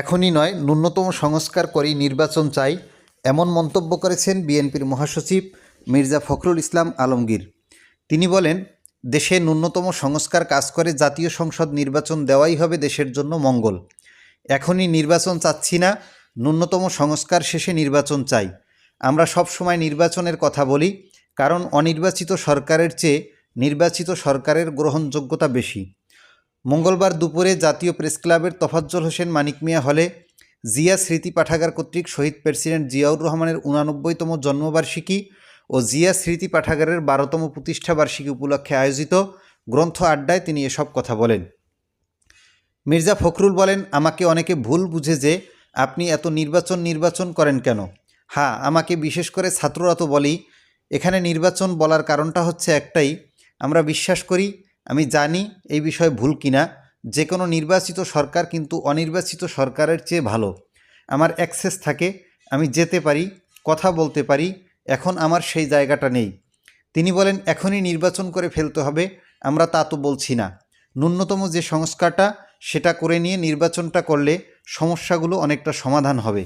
এখনই নয়, ন্যূনতম সংস্কার করেই নির্বাচন চাই, এমন মন্তব্য করেছেন বিএনপির মহাসচিব মির্জা ফখরুল ইসলাম আলমগীর। তিনি বলেন, দেশে ন্যূনতম সংস্কার কাজ করে জাতীয় সংসদ নির্বাচন দেওয়াই হবে দেশের জন্য মঙ্গল। এখনই নির্বাচন চাচ্ছি না, ন্যূনতম সংস্কার শেষে নির্বাচন চাই। আমরা সব সময় নির্বাচনের কথা বলি, কারণ অনির্বাচিত সরকারের চেয়ে নির্বাচিত সরকারের গ্রহণযোগ্যতা বেশি। মঙ্গলবার দুপুরে জাতীয় প্রেসক্লাবের তফাজ্জল হোসেন মানিক মিয়া হলে জিয়া স্মৃতি পাঠাগার কর্তৃক শহীদ প্রেসিডেন্ট জিয়াউর রহমানের উনানব্বইতম জন্মবার্ষিকী ও জিয়া স্মৃতি পাঠাগারের বারোতম প্রতিষ্ঠা বার্ষিকী উপলক্ষে আয়োজিত গ্রন্থ আড্ডায় তিনি এসব কথা বলেন। মির্জা ফখরুল বলেন, আমাকে অনেকে ভুল বুঝে যে আপনি এত নির্বাচন নির্বাচন করেন কেন? হ্যাঁ আমাকে বিশেষ করে ছাত্ররা তো বলেই। এখানে নির্বাচন বলার কারণটা হচ্ছে একটাই, আমরা বিশ্বাস করি আমি জানি এই বিষয়ে ভুল কিনা, যে কোনো নির্বাচিত সরকার কিন্তু অনির্বাচিত সরকারের চেয়ে ভালো। আমার অ্যাক্সেস থাকে, আমি যেতে পারি, কথা বলতে পারি, এখন আমার সেই জায়গাটা নেই। তিনি বলেন, এখনই নির্বাচন করে ফেলতে হবে, আমরা তা তো বলছি না। ন্যূনতম যে সংস্কারটা, সেটা করে নিয়ে নির্বাচনটা করলে সমস্যাগুলো অনেকটা সমাধান হবে।